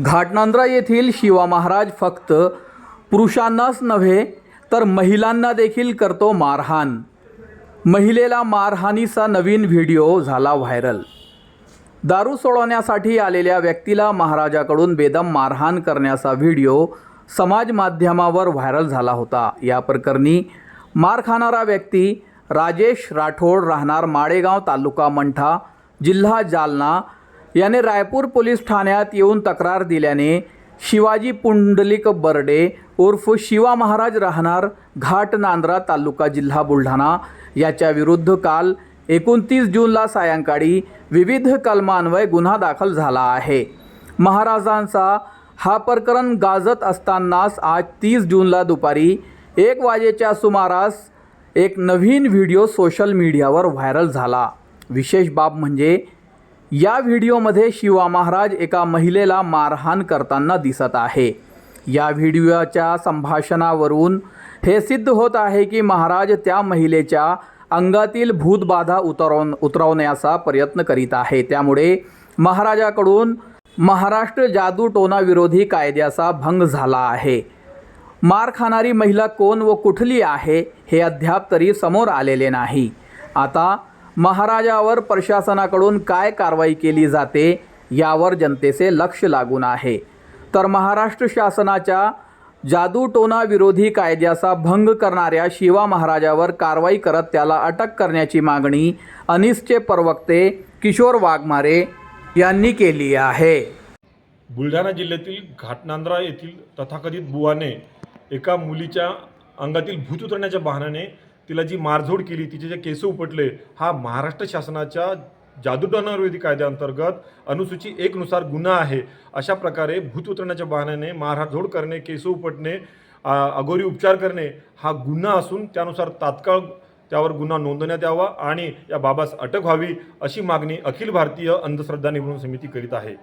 घाटनांद्रा येथील शिवा महाराज फक्त पुरुषांनाच नव्हे तर महिलांना देखील करतो मारहाण. महिलेला मारहाणीचा नवीन व्हिडिओ झाला व्हायरल. दारू सोडवण्यासाठी आलेल्या व्यक्तीला महाराजाकडून बेदम मारहाण करण्याचा व्हिडिओ समाज माध्यमावर व्हायरल झाला होता. या प्रकरणी मार खाणारा व्यक्ती राजेश राठोड राहणार माळेगाव तालुका मंठा जिल्हा जालना याने रायपूर पोलीस ठाण्यात येऊन तक्रार दिल्याने शिवाजी पुंडलिक बर्डे उर्फ शिवा महाराज राहणार घाट नांद्रा तालुका जिल्हा बुलढाणा याच्या विरुद्ध काल एकोणतीस जूनला सायंकाळी विविध कलमान्वये गुन्हा दाखल झाला आहे. महाराजांचा हा प्रकरण गाजत असतानाच आज तीस जूनला दुपारी एक वाजेच्या सुमारास एक नवीन व्हिडिओ सोशल मीडियावर व्हायरल झाला. विशेष बाब म्हणजे या व्हिडिओमध्ये शिवा महाराज एका महिलेला मारहाण करताना दिसत आहे. या व्हिडिओच्या संभाषणावरून हे सिद्ध होत आहे की महाराज त्या महिलेच्या अंगातील भूतबाधा उतरव उतरवण्याचा प्रयत्न करीत आहे. त्यामुळे महाराजाकडून महाराष्ट्र जादू टोनाविरोधी कायद्याचा भंग झाला आहे. मार खाणारी महिला कोण व कुठली आहे हे अद्याप तरी समोर आलेले नाही. आता महाराजावर प्रशासनाकडून काय कारवाई केली जाते यावर जनतेचे लक्ष लागून आहे. तर महाराष्ट्र शासनाच्या जादूटोना विरोधी कायद्याचा भंग करणाऱ्या शिवा महाराजावर कारवाई करत त्याला अटक करण्याची मागणी अनिसचे प्रवक्ते किशोर वाघमारे यांनी केली आहे. बुलढाणा जिल्ह्यातील घाटनांद्रा येथील तथाकथित बुवाने एका मुलीच्या अंगातील भूत उतरण्याच्या बहाण्याने तिला जी मारझोड केली तिचे जे केस उपटले हा महाराष्ट्र शासनाच्या जादूटोनाविरोधी कायद्याअंतर्गत अनुसूची एकनुसार गुन्हा आहे. अशा प्रकारे भूत उतरण्याच्या बहाण्याने मारझोड करणे केस उपटणे अगोरी उपचार करणे हा गुन्हा असून त्यानुसार तात्काळ त्यावर गुन्हा नोंदवण्यात यावा आणि या बाबास अटक व्हावी अशी मागणी अखिल भारतीय अंधश्रद्धा निवडणूक समिती करीत आहे.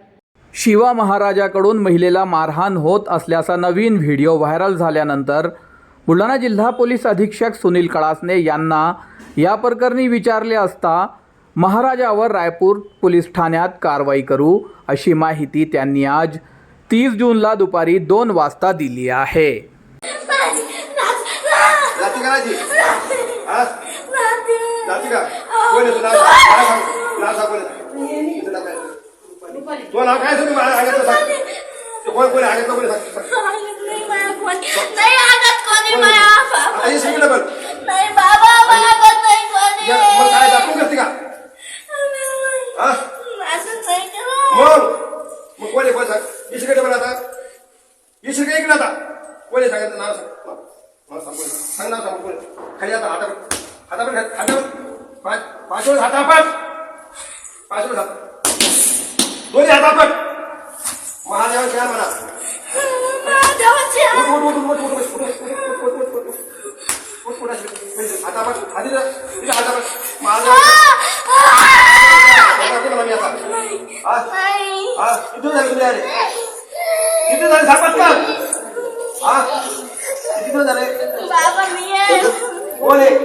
शिवा महाराजाकडून महिलेला मारहाण होत असल्याचा नवीन व्हिडिओ व्हायरल झाल्यानंतर बुलढाणा जिल्हा पोलीस अधीक्षक सुनील कळासने यांना या प्रकरणी विचारले असता महाराजावर रायपूर पोलीस ठाण्यात कारवाई करू अशी माहिती त्यांनी आज तीस जूनला दुपारी दोन वाजता दिली आहे. आई सांगितलं पण. काय दाखवून करते का? हा? मग? मग आहे कोण सांग? इशिकडे पण आता. इशिकडे कोण आहे सांगायचं नाव सांग? नाव. नाव सांग कोण. आहे? सांग सांग कोण. आहे? खाली आता हातावर. हातावर खाली हातावर पाच पाच वेळेस हात आपण. पाच वेळेस हात. दोन्ही हात म्हणा. किती झाले तुम्ही आले किती झाले सांगत का हा किती दिवस झाले बाबा मी आहे कोण आहे